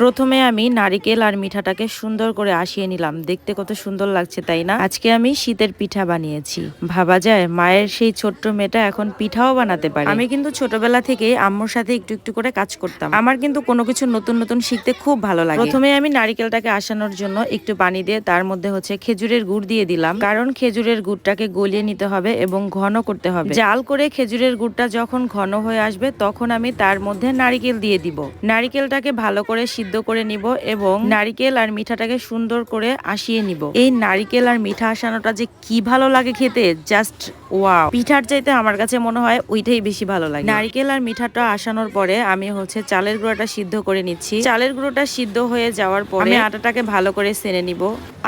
প্রথমে আমি নারিকেল আর মিঠাটাকে সুন্দর করে আসিয়ে নিলাম। দেখতে কত সুন্দর লাগছে, তাই না? আজকে আমি শীতের পিঠা বানিয়েছি। ভাবা যায়, মায়ের সেই ছোট্ট মেয়েটা এখন পিঠাও বানাতে পারে। আমি কিন্তু ছোটবেলা থেকে আম্মুর সাথে একটু একটু করে কাজ করতাম। আমার কিন্তু কোনো কিছু নতুন নতুন শিখতে খুব ভালো লাগে। প্রথমে আমি নারিকেলটাকে আসানোর জন্য একটু পানি দিয়ে তার মধ্যে হচ্ছে খেজুরের গুড় দিয়ে দিলাম। কারণ খেজুরের গুড়টাকে গলিয়ে নিতে হবে এবং ঘন করতে হবে। জাল করে খেজুরের গুড়টা যখন ঘন হয়ে আসবে, তখন আমি তার মধ্যে নারিকেল দিয়ে দিব। নারিকেলটাকে ভালো করে সিদ্ধ করে নিব এবং নারিকেল আর মিঠাটাকে সুন্দর করে আসিয়ে নিব। এই নারিকেল আর মিঠা আসানোটা যে কি ভালো লাগে খেতে, জাস্ট ওয়াও। পিঠার চাইতে আমার কাছে মনে হয় ওইটাই বেশি ভালো লাগে। নারিকেল আর মিঠাটা আসানোর পরে আমি হচ্ছে চালের গুঁড়োটা সিদ্ধ করে নিচ্ছি। চালের গুঁড়োটা সিদ্ধ হয়ে যাওয়ার পরে আটাটাকে ভালো করে সেনে নিব।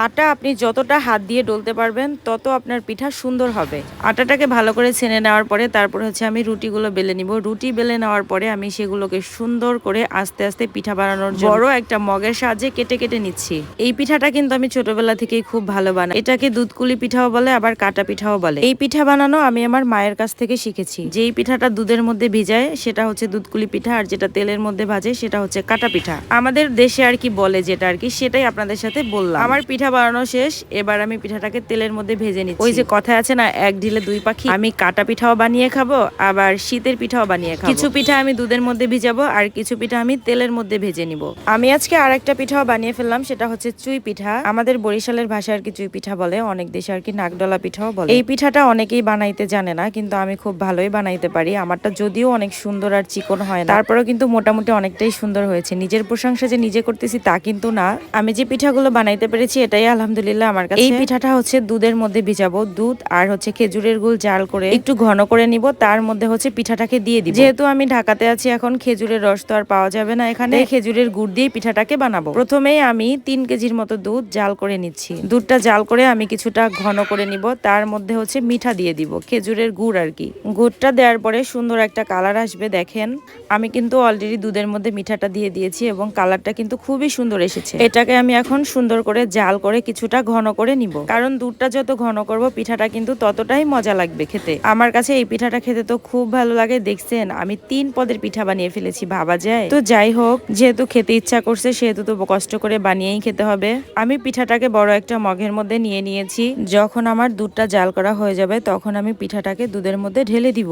আটা আপনি যতটা হাত দিয়ে ডলতে পারবেন, তত আপনার পিঠা সুন্দর হবে। আটাটাকে ভালো করে ছেনে নেওয়ার পরে তারপর হচ্ছে আমি রুটিগুলো বেলে নিব। রুটি বেলে নেওয়ার পরে আমি সেগুলোকে সুন্দর করে আস্তে আস্তে পিঠা বানানোর জন্য বড় একটা মগের সাহায্যে কেটে কেটে নিচ্ছি। এই পিঠাটা কিন্তু আমি ছোটবেলা থেকেই খুব ভালো বানাই। এটাকে দুধকুলি পিঠাও বলে আবার কাটা পিঠাও বলে। এই পিঠা বানানো আমি আমার মায়ের কাছ থেকে শিখেছি। যেই পিঠাটা দুধের মধ্যে ভিজায় সেটা হচ্ছে দুধকুলি পিঠা আর যেটা তেলের মধ্যে ভাজে সেটা হচ্ছে কাটা পিঠা। আমাদের দেশে আর কি বলে যেটা আর কি সেটাই আপনাদের সাথে বললাম। আমার পিঠা বানানো শেষ এবার আমি পিঠাটাকে তেলের মধ্যে ভেজে নিচ্ছি। ওই যে কথায় আছে না এক ঢিলে দুই পাখি। আমি কাটা পিঠাও বানিয়ে খাব আবার শীতের পিঠাও বানিয়ে খাব। কিছু পিঠা আমি দুধের মধ্যে ভিজাবো আর কিছু পিঠা আমি তেলের মধ্যে ভেজে নিব। আমি আজকে আর একটা পিঠাও বানিয়ে ফেললাম, সেটা হচ্ছে চুই পিঠা। আমাদের বরিশালের ভাষায় আর কি চুই পিঠা বলে, অনেক দেশে আর কি নাকডলা পিঠাও বলে। এই পিঠাটা অনেকেই বানাইতে জানে না, কিন্তু আমি খুব ভালোই বানাইতে পারি। আমারটা যদিও অনেক সুন্দর আর চিকন হয় তারপরেও কিন্তু মোটামুটি অনেকটাই সুন্দর হয়েছে। নিজের প্রশংসা যে নিজে করতেছি তা কিন্তু না। আমি যে পিঠাগুলো বানাইতে পেরেছি, এটাই আলহামদুলিল্লাহ আমার কাছে। এই পিঠাটা হচ্ছে দুধের মধ্যে ভিজাবো, দুধ আর হচ্ছে খেজুরের গুল জাল করে একটু ঘন করে নিব। তার মধ্যে হচ্ছে পিঠাটাকে দিয়ে দিব। যেহেতু আমি ঢাকাতে আছি, এখন খেজুরের রস তো আর পাওয়া যাবে না এখানে। খেজুরের গুড় দিয়ে পিঠাটাকে বানাবো। প্রথমেই আমি তিন কেজির মতো দুধ জাল করে নিচ্ছি। দুধটা জাল করে আমি কিছুটা ঘন করে নিব। তার মধ্যে হচ্ছে মিঠা দিয়ে দিব, খেজুরের গুড় আর কি। গুড়টা দেওয়ার পরে সুন্দর একটা কালার আসবে, দেখেন। আমি কিন্তু অলরেডি দুধের মধ্যে মিঠাটা দিয়ে দিয়েছি এবং কালারটা কিন্তু খুবই সুন্দর এসেছে। এটাকে আমি এখন সুন্দর করে জাল করে কিছুটা ঘন করে নিব। কারণ দুধটা যত ঘন করব, পিঠাটা কিন্তু ততটাই মজা লাগবে খেতে। আমার কাছে এই পিঠাটা খেতে তো খুব ভালো লাগে, দেখছেন? আমি তিন পদের পিঠা বানিয়ে ফেলেছি, ভাবা যায়? তো যাই হোক, যেহেতু খেতে ইচ্ছা করছে সেহেতু তো কষ্ট করে বানিয়েই খেতে হবে। আমি পিঠাটাকে বড় একটা মগের মধ্যে নিয়ে নিয়েছি। যখন আমার দুধটা জাল করা হয়ে যাবে, তখন আমি পিঠাটাকে দুধের মধ্যে ঢেলে দিব।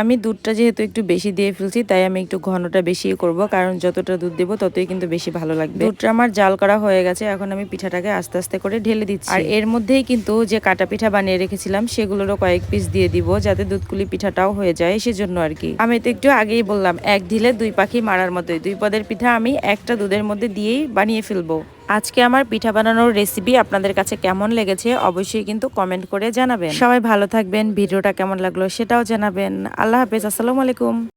আমি দুধটা যেহেতু একটু বেশি দিয়ে ফেলছি, তাই আমি একটু ঘনটা বেশি করব, কারণ যতটা দুধ দেবো ততই কিন্তু বেশি ভালো লাগবে। দুধটা আমার জাল করা হয়ে গেছে, এখন আমি পিঠাটাকে আস্তে আস্তে করে ঢেলে দিচ্ছি। আর এর মধ্যেই কিন্তু যে কাটা পিঠা বানিয়ে রেখেছিলাম, সেগুলোরও কয়েক পিস দিয়ে দিব, যাতে দুধকুলি পিঠাটাও হয়ে যায়, সেজন্য আর কি। আমি তো একটু আগেই বললাম, এক ঢিলে দুই পাখি মারার মতোই, দুই পদের পিঠা আমি একটা দুধের মধ্যে দিয়েই বানিয়ে ফেলব। আজকে আমার পিঠা বানানোর রেসিপি আপনাদের কাছে কেমন লেগেছে অবশ্যই কিন্তু কমেন্ট করে জানাবেন। সবাই ভালো থাকবেন, ভিডিওটা কেমন লাগল সেটাও জানাবেন। আল্লাহ হাফেজ, আসসালামু আলাইকুম।